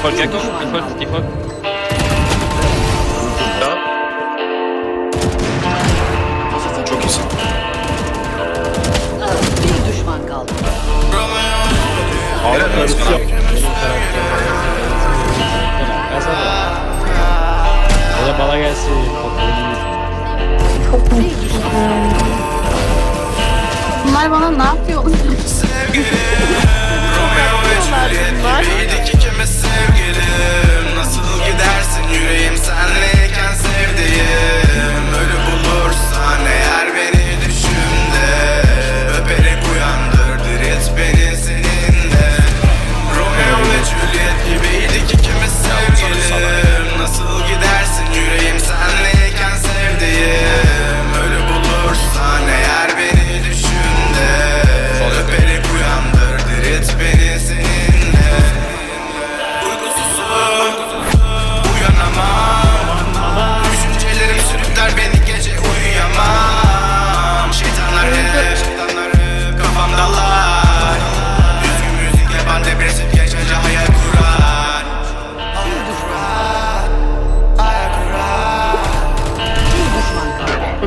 Default jakiś? Default, default. Çok iyisin. Bir düşman kaldı. Helal Özkan abi. Hadi. Bunlar bana ne yapıyor?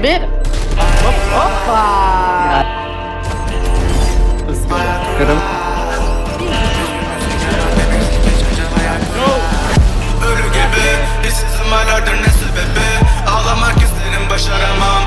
bir. Hop, hoppa. Kırım. Ölü gibi, işsizim alardır ne sebebi Ağlamak isterim başaramam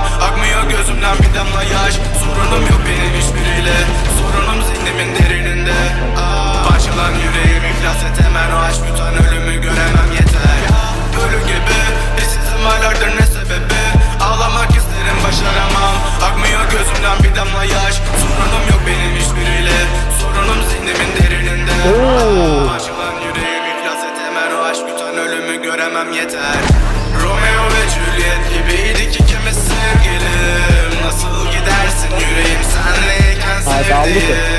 göremem yeter. Romeo ve Juliet gibiydik ikimiz sevgilim? Nasıl gidersin yüreğim? Senleyken sevdiğim